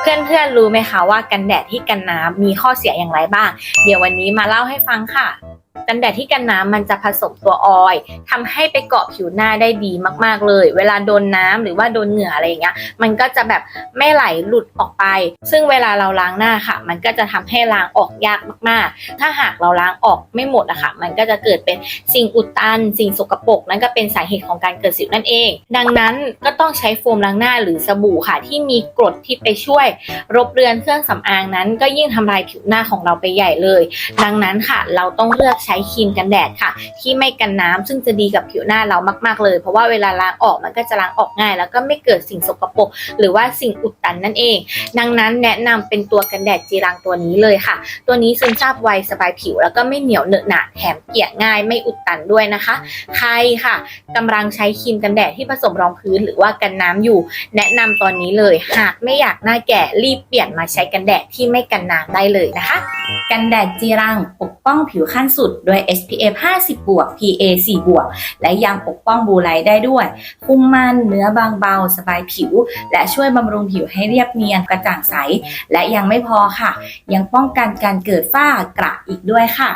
เพื่อนๆรู้ไหมคะว่ากันแดดที่กันน้ำมีข้อเสียอย่างไรบ้าง เดี๋ยววันนี้มาเล่าให้ฟังค่ะ กันแดดที่กันน้ำมันจะผสมตัวออยล์ทำให้ไปเกาะผิวหน้าได้ดีมาก ๆเลย เวลาโดนน้ำหรือว่าโดนเหงื่ออะไรอย่างเงี้ย มันก็จะแบบไม่ไหลหลุดออกไป ซึ่งเวลาเราล้างหน้าค่ะ มันก็จะทำให้ล้างออกยากมาก ๆ ถ้าหากเราล้างออกไม่หมดอะค่ะ มันก็จะเกิดเป็นสิ่งอุดตัน สิ่งสกปรกนั่นก็เป็นสาเหตุของการเกิดสิวนั่นเอง ดังนั้นก็ต้องใช้โฟมล้างหน้าหรือสบู่ค่ะ ที่มีกรดที่ไปช่วย รบเรือนเครื่องสำอางนั้น ก็ยิ่งทำลายผิวหน้าของเราไปใหญ่เลย ดังนั้นค่ะ เราต้องเลือกใช้ครีมกันแดดค่ะ ที่ไม่กันน้ำซึ่งจะดีกับผิวหน้าเรามากๆเลย เพราะว่าเวลาล้างออกมันก็จะล้างออกง่าย แล้วก็ไม่เกิดสิ่งสกปรกหรือว่าสิ่งอุดตันนั่นเอง ดังนั้นแนะนำเป็นตัวกันแดดจีรังตัวนี้เลยค่ะ ตัวนี้ซึมซาบไวสบายผิว แล้วก็ไม่เหนียวเหนอะหนะแถมเกลี่ยง่ายไม่อุดตันด้วยนะคะ ใครค่ะกำลังใช้ครีมกันแดดที่ผสมรองพื้นหรือว่ากันน้ำอยู่ แนะนำตอนนี้เลยหากไม่อยากหน้าแก่รีบเปลี่ยนมาใช้กันแดดที่ไม่กันน้ำได้เลยนะคะ กันแดดจีรังปกป้องผิวขั้นสุดด้วย SPF 50บวก PA 4บวกและยังปกป้องบูไลได้ด้วย คุมมันเนื้อบางเบา สบายผิว และช่วยบำรุงผิวให้เรียบเนียนกระจ่างใส และยังไม่พอค่ะ ยังป้องกันการเกิดฝ้ากระอีกด้วยค่ะ